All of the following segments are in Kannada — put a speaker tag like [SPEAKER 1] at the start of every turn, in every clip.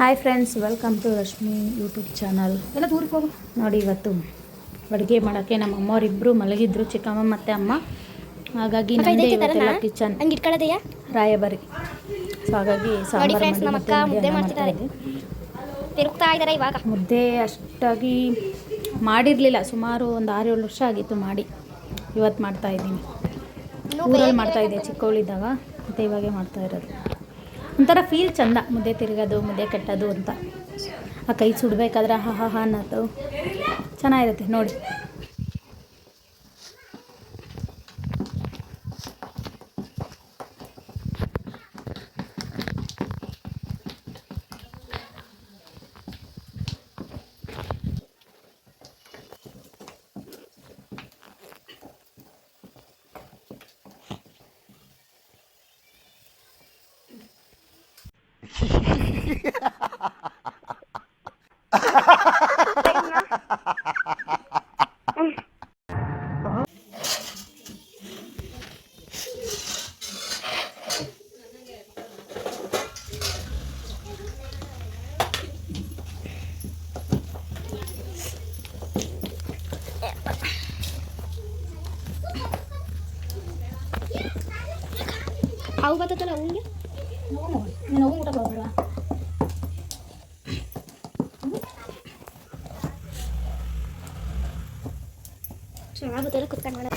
[SPEAKER 1] Hi friends welcome to Rashmi YouTube channel
[SPEAKER 2] ಎಲ್ಲ ದೂರಕ್ಕೆ ಹೋಗು.
[SPEAKER 1] ನೋಡಿ ಇವತ್ತು ಅಡುಗೆ ಮಾಡೋಕ್ಕೆ ನಮ್ಮ ಅಮ್ಮವರಿಬ್ಬರು ಮಲಗಿದ್ರು ಚಿಕ್ಕಮ್ಮ ಮತ್ತು ಅಮ್ಮ. ಹಾಗಾಗಿ
[SPEAKER 2] ಅಕ್ಕ,
[SPEAKER 1] ನಮ್ಮದೇ ಇವತ್ತೆಲ್ಲ ಕಿಚನ್
[SPEAKER 2] ಹಂಗೆ ಇಟ್ಕೊಳ್ಳೋದೆಯಾ?
[SPEAKER 1] ರಾಯಬರಿ. ಸೊ ಹಾಗಾಗಿ ಸಾಂಬಾರು
[SPEAKER 2] ನಮ್ಮ ಅಕ್ಕ ಮುದ್ದೆ ಮಾಡ್ತಿದ್ದಾರೆ.
[SPEAKER 1] ಮಾಡ್ತಾಯಿದ್ದೆ.
[SPEAKER 2] ತಿರುಗ್ತಾ ಇದ್ದಾರೆ ಇವಾಗ.
[SPEAKER 1] ಮುದ್ದೆ ಅಷ್ಟಾಗಿ ಮಾಡಿರಲಿಲ್ಲ. ಸುಮಾರು ಒಂದು ಆರು ಏಳು ವರ್ಷ ಆಗಿತ್ತು ಮಾಡಿ. ಇವತ್ತು ಮಾಡ್ತಾ ಇದ್ದೀನಿ. ಊರಲ್ಲಿ ಮಾಡ್ತಾ ಇದ್ದೆ. ಚಿಕ್ಕವಳಿದ್ದಾಗ ಮತ್ತು ಇವಾಗೆ ಮಾಡ್ತಾ ಇರೋದು. ಒಂಥರ ಫೀಲ್ ಚಂದ, ಮುದ್ದೆ ತಿರುಗೋದು, ಮುದ್ದೆ ಕಟ್ಟೋದು ಅಂತ. ಆ ಕೈ ಸುಡಬೇಕಾದ್ರೆ ಹಾ ಹಾ ಹಾ ಅನ್ನೋದು. ಚೆನ್ನಾಗಿರುತ್ತೆ ನೋಡಿ. 아우가 더 따라오는 게?
[SPEAKER 2] ಅವು ಬರ್ತದಲ್ಲ ಅವಂಗೆ ಚೆನ್ನಾಗುತ್ತಲ್ಲ ಕುತ್ಕೊಂಡು ಮಾಡ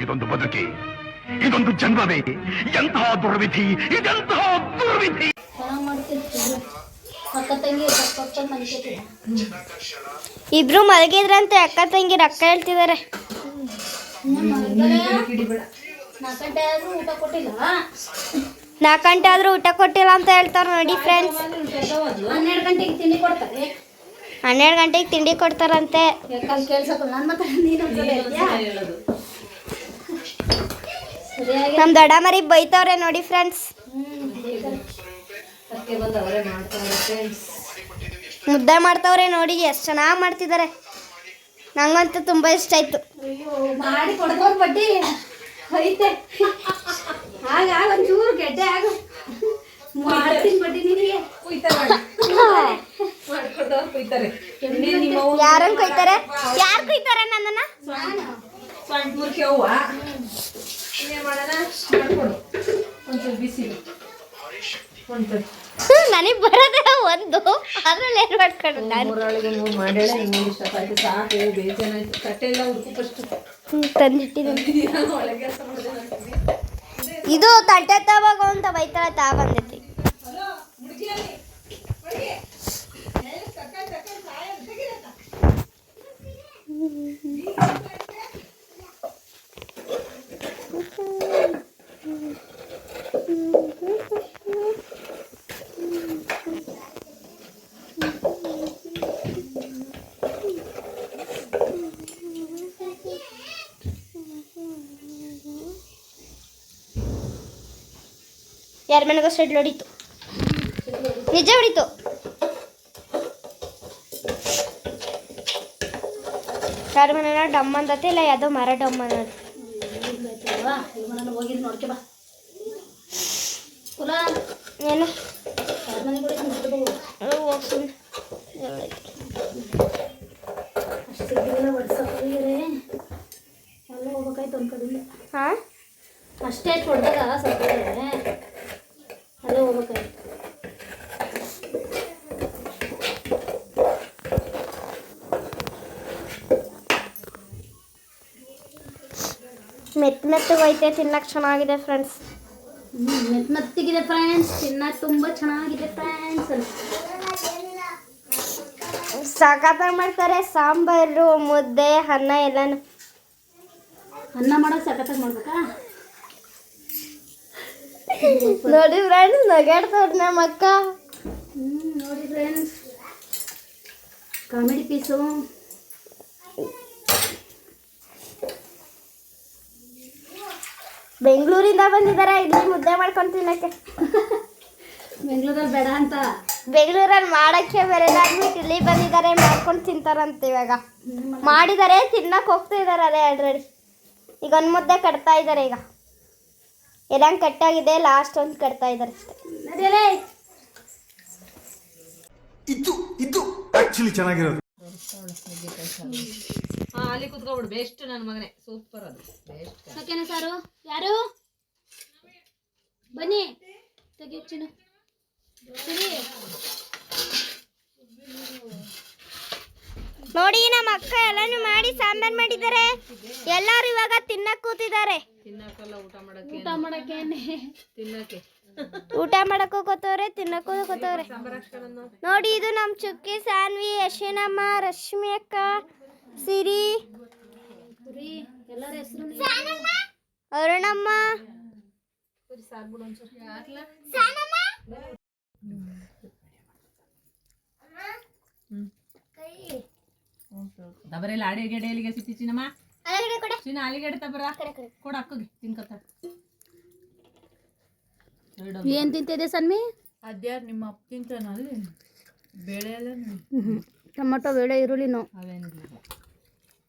[SPEAKER 3] ಇದೊಂದು ಬದುಕಿ ಇದೊಂದು ಜನ್ಮವೇ ಎಂತಹ ದುರ್ವಿಧಿ ಇದೆಂತಹ
[SPEAKER 2] ಇಬ್ರು ಮಲಗಿದ್ರಂತೆ ಅಕ್ಕ ತಂಗಿ ರೊಕ್ಕ ಹೇಳ್ತಿದ್ದಾರೆ ನಾಲ್ಕು ಗಂಟೆ ಆದ್ರೂ ಊಟ ಕೊಟ್ಟಿಲ್ಲ. ಅಂತ ಹೇಳ್ತಾರೆ ನೋಡಿ ಫ್ರೆಂಡ್ಸ್
[SPEAKER 1] ಹನ್ನೆರಡು ಗಂಟೆಗೆ ತಿಂಡಿ ಕೊಡ್ತಾರೆ.
[SPEAKER 2] ಹನ್ನೆರಡು ಗಂಟೆಗೆ ತಿಂಡಿ ಕೊಡ್ತಾರಂತೆ. ನಮ್ಮ ದೊಡ್ಡ ಮರಿ ಬೈತವ್ರೆ ನೋಡಿ ಫ್ರೆಂಡ್ಸ್ ಮುದ್ದೆ ಮಾಡ್ತಾವ್ರೆ ನೋಡಿ ಎಷ್ಟು ಚೆನ್ನಾಗಿ ಮಾಡ್ತಿದ್ದಾರೆ ನಂಗಂತೂ ತುಂಬ ಇಷ್ಟ ಆಯ್ತು.
[SPEAKER 1] ಮಾಡಿ ಕೊಡ್ಕೊಂಡು ಬಡ್ಡಿ. ಐತೆ ಆಗ ಒಂಚೂರು ಗೆಡ್ಡೆ ಆಗು. ಮಾಡ್ತೀನಿ ಬಡ್ಡಿ ನಿನಗೆ.
[SPEAKER 2] ಯಾರನ್ನ ಕೊಯ್ತಾರೆ? ಯಾರು ಕೊಯ್ತಾರೆ ನನ್ನನ್ನ ನನಗೆ ಬರೋದೇ ಒಂದು. ಅದ್ರಲ್ಲಿ ಏನು ಮಾಡ್ಕೊಂಡು ನಾನು ತಂದಿಟ್ಟಿದ್ದೀನಿ. ಇದು ತಟ್ಟೆ ತವಾಗ ಅಂತ ಬೈತಾಳ ತಾ ಬಂದೈತಿ ಯಾರ ಮನೆಗೋ ಸೆಡ್ಲ್ ಹೊಡಿತು. ನಿಜ ಹೊಡಿತು. ಯಾರ ಮನೆನ ಡಮ್ ಅಂದತೆ ಇಲ್ಲ ಯಾವುದೋ ಮರ ಡಮ್ ಅನ್ನೋದು. ಏನು?
[SPEAKER 1] ಯಾರ ಅಷ್ಟೇ ಕೂಡ ಮುಟ್ಬೋದು
[SPEAKER 2] ಹೋಗ್ ಸುಮ್ನೆ.
[SPEAKER 1] ಅಷ್ಟು ಸಿಗ್ಲಿಲ್ಲ ಹೊಡ್ಸಕ್ಕಿದ್ರೆ ಎಲ್ಲ ಹೋಗ್ಬೇಕಾಯ್ತು ಒಂದು ಕಡೆಯಿಂದ
[SPEAKER 2] ಹಾ
[SPEAKER 1] ಅಷ್ಟೇ ಹೊಡೆದಾಗ ಸತ್ತಿದ್ರೆ ಅಲ್ಲೇ ಹೋಗ್ಬೇಕಾಯ್ತು
[SPEAKER 2] ಮೆತ್ತ ಮೆತ್ತಗೈತೆ ತಿನ್ನಕ್ಕೆ ಚೆನ್ನಾಗಿದೆ ಫ್ರೆಂಡ್ಸ್
[SPEAKER 1] ಹ್ಮ್, ಮೆತ್ ಮೆತ್ತಿಗಿದೆ ಫ್ರೆಂಡ್ಸ್ ತಿನ್ನಕ್ಕೆ ತುಂಬ ಚೆನ್ನಾಗಿದೆ ಫ್ರೆಂಡ್ಸ್
[SPEAKER 2] ಸಖತ್ತಾಗಿ ಮಾಡ್ತಾರೆ ಸಾಂಬಾರು ಮುದ್ದೆ ಅನ್ನ ಎಲ್ಲಾನು.
[SPEAKER 1] ಅನ್ನ ಮಾಡೋ ಸಖತ್ತಾಗಿ ಮಾಡ್ಬೇಕಾ?
[SPEAKER 2] ನೋಡಿ ಫ್ರೆಂಡ್ಸ್ ನಗಾಡ್ತವ್ರ ನಮ್ಮ ಅಕ್ಕ.
[SPEAKER 1] ನೋಡಿ ಫ್ರೆಂಡ್ಸ್ ಕಾಮಿಡಿ ಪೀಸು
[SPEAKER 2] ಬೆಂಗಳೂರಿಂದ ಬಂದಿದ್ದಾರೆ ಇಲ್ಲಿ ಮುದ್ದೆ ಮಾಡ್ಕೊಂಡು ತಿನ್ನಕ್ಕೆ.
[SPEAKER 1] ಬೆಂಗಳೂರಲ್ಲಿ ಬೇಡ ಅಂತ.
[SPEAKER 2] ಬೆಂಗಳೂರಲ್ಲಿ ಮಾಡಕ್ಕೆ ಬೇರೆ ಇಲ್ಲಿ ಬಂದಿದ್ದಾರೆ ಮಾಡ್ಕೊಂಡು ತಿಂತಾರಂತ ಇವಾಗ. ಮಾಡಿದ್ದಾರೆ ತಿನ್ನಕ್ಕೆ ಹೋಗ್ತಾ ಇದ್ದಾರೆ ಅದೇ ಆಲ್ರೆಡಿ ಈಗ ಒಂದು ಮುದ್ದೆ ಕಟ್ತಾ ಇದ್ದಾರೆ ಈಗ. ಎಲ್ಲಂಗೆ ಕಟ್ಟಾಗಿದೆ ಲಾಸ್ಟ್ ಒಂದು ಕಟ್ತಾ ಇದ್ದಾರೆ ಅಷ್ಟೇ.
[SPEAKER 4] ಇದು ಇದು ಆ್ಯಕ್ಚುಲಿ ಚೆನ್ನಾಗಿರೋದು.
[SPEAKER 5] ಹಾ ಅಲ್ಲಿ ಕುತ್ಕೊಬಿಡು ಬೆಸ್ಟ್ ನನ್ನ ಮಗನೇ. ಸೂಪರ್ ಅದು. ಬೆಸ್ಟ್
[SPEAKER 1] ಓಕೆನಾ ಸಾರು? ಯಾರು? ಬನ್ನಿ. ತೆಗಿ ಚಿನ್ನು ಸರಿ.
[SPEAKER 2] ನೋಡಿ ನಮ್ಮ ಅಕ್ಕ ಎಲ್ಲಾನು ಮಾಡಿ ಸಾಂಬಾರ್ ಮಾಡಿದ್ದಾರೆ. ಎಲ್ಲರೂ ಇವಾಗ ತಿನ್ನಕ್ ಕೂತಿದ್ದಾರೆ.
[SPEAKER 5] ತಿನ್ನಕ್ಕಲ್ಲ ಊಟ ಮಾಡಕ್ಕೆ
[SPEAKER 1] ಊಟ ಮಾಡಕ್ಕೆ
[SPEAKER 5] ತಿನ್ನಕ್ಕೆ.
[SPEAKER 2] ಊಟ ಮಾಡಕ್ಕೂ ಕೊತ್ತವ್ರೆ ತಿನ್ನಕ್ಕೂ ಕೊತ್ತವ್ರೆ ನೋಡಿ ಇದು ನಮ್ಮ ಚುಕ್ಕಿ ಸಾನ್ವಿ ಯಶಿನಮ್ಮ ರಶ್ಮಿ ಅಕ್ಕ ಸಿರಿ. ಅರುಣಮ್ಮ?
[SPEAKER 5] ದಬರೆಲ್ಲ ಅಡಿಗೆಡೆ ಎಲ್ಲಿಗೆ ಸಿಟ್ಟಿ ಚಿನ್ನಮ್ಮ? ಚಿನ್ನ ಅಲ್ಲಿಗೆಡೆ ತಬರ ಕೊಡ ಅಕ್ಕಗೆ ತಿನ್ಕತ್ತ
[SPEAKER 1] ಏನ್ ತಿಂತಿದೆ ಸನ್ಮಿ?
[SPEAKER 6] ಅದ್ಯಾರು ನಿಮ್ಮ ಅಪ್ಪ ತಿಂತಾನ ಅಲ್ಲಿ ಬೇಳೆ ಎಲ್ಲ
[SPEAKER 1] ಟೊಮೊಟೊ ಬೇಳೆ ಈರುಳ್ಳಿನೂ.
[SPEAKER 5] ಅವೇನಿಲ್ಲ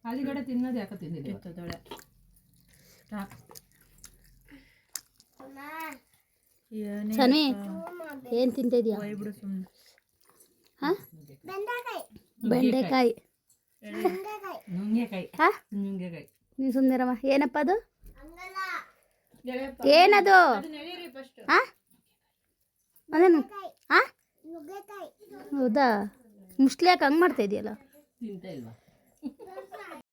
[SPEAKER 5] ಅಲ್ಲಿಗಡೆ ತಿನ್ನೋದು ಯಾಕೆ ತಿಂದಿಲ್ಲ
[SPEAKER 6] ಇರ್ತದೊಳೆ
[SPEAKER 1] ಸನ್ಮಿ ಏನ್ ತಿಂತಿದ್ಯಾ?
[SPEAKER 6] ಬಿಡು ಸುಮ್ಮನೆ
[SPEAKER 1] ಹಾ? ಬೆಂಡೆಕಾಯಿ.
[SPEAKER 5] ನುಂಗೆಕಾಯಿ.
[SPEAKER 1] ಹಾ?
[SPEAKER 5] ನುಂಗೆಕಾಯಿ.
[SPEAKER 1] ನೀನ್ ಸುಂದರಮ್ಮ ಏನಪ್ಪ ಅದು? ಏನದು? ಹಾ ಅದೇನು ಹಾ ಹೌದಾ? ಮುಸ್ಲಿ ಯಾಕೆ ಹಂಗೆ ಮಾಡ್ತಾ ಇದೆಯಲ್ಲ?
[SPEAKER 5] ತಿಂತ ಇಲ್ವಾ?